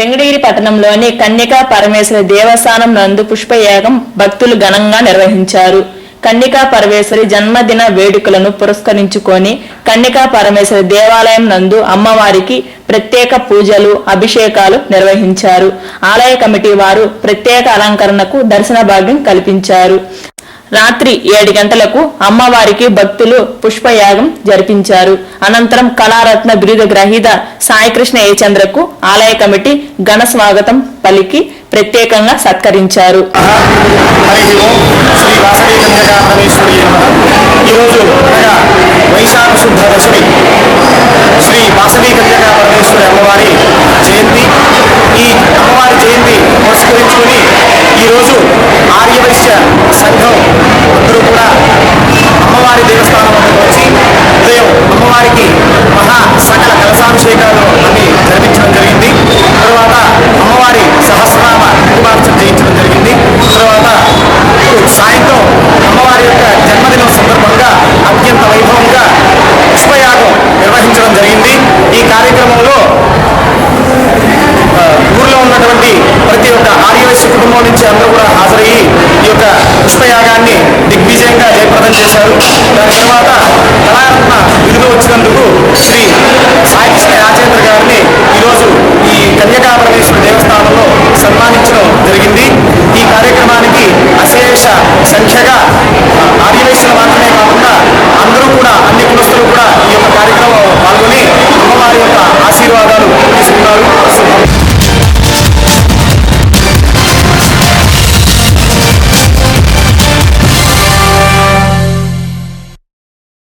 వెంకటగిరి పట్టణంలోని కన్యకా పరమేశ్వరి దేవస్థానం నందు పుష్పయాగం భక్తులు ఘనంగా నిర్వహించారు. కన్యకా పరమేశ్వరి జన్మదిన వేడుకలను పురస్కరించుకొని కన్యకా పరమేశ్వరి దేవాలయం నందు అమ్మవారికి ప్రత్యేక పూజలు అభిషేకాలు నిర్వహించారు. ఆలయ కమిటీ వారు ప్రత్యేక అలంకరణకు దర్శన భాగ్యం కల్పించారు. రాత్రి ఏడు గంటలకు అమ్మవారికి భక్తులు పుష్పయాగం జరిపించారు. అనంతరం కళారత్న బిరుద గ్రహీత సాయికృష్ణ ఏచంద్రకు ఆలయ కమిటీ ఘన స్వాగతం పలికి ప్రత్యేకంగా సత్కరించారు. యొక్క పుష్పయాగాన్ని దిగ్విజయంగా జయప్రదం చేశారు. దాని తర్వాత కళారత్న విధులు వచ్చినందుకు శ్రీ